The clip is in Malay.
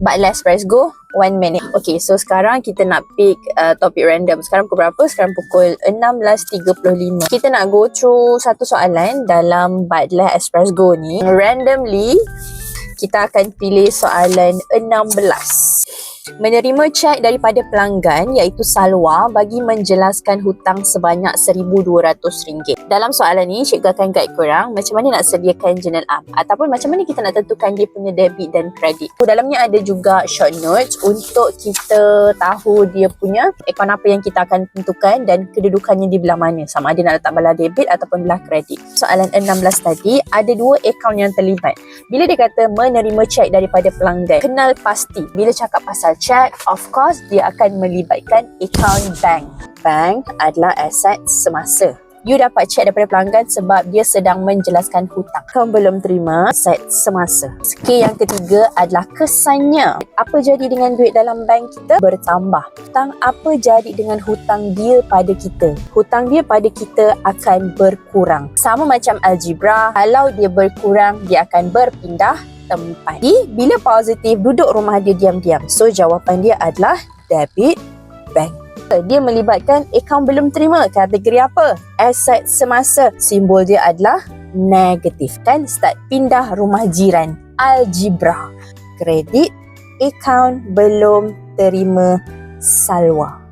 But let's press go. One minute. Okay, so sekarang kita nak pick uh, topik random. Sekarang pukul berapa? Sekarang pukul 16.35. Kita nak go through satu soalan dalam Badlah Express Go ni. Randomly, kita akan pilih soalan 16. Menerima cek daripada pelanggan iaitu Salwa bagi menjelaskan hutang sebanyak RM1,200. Dalam soalan ni, cikgu akan guide korang macam mana nak sediakan journal up ataupun macam mana kita nak tentukan dia punya debit dan kredit. Dalamnya ada juga short notes untuk kita tahu dia punya akaun apa yang kita akan tentukan dan kedudukannya di belah mana. Sama ada nak letak belah debit ataupun belah kredit. Soalan 16 tadi, ada dua akaun yang terlibat. Bila dia kata menerima cek daripada pelanggan, kenal pasti. Bila cakap pasal cek, of course dia akan melibatkan akaun bank. Bank adalah aset semasa. You dapat cek daripada pelanggan sebab dia sedang menjelaskan hutang. Kau belum terima aset semasa. Skill yang ketiga adalah kesannya. Apa jadi dengan duit dalam bank kita? Bertambah. Hutang apa jadi dengan hutang dia pada kita? Hutang dia pada kita akan berkurang. Sama macam algebra, kalau dia berkurang, dia akan berpindah tempat. Di bila positif duduk rumah dia diam-diam. So jawapan dia adalah debit bank. Dia melibatkan akaun belum terima. Kategori apa? Aset semasa. Simbol dia adalah negatif. Kan start pindah rumah jiran. Algebra. Kredit akaun belum terima salwa.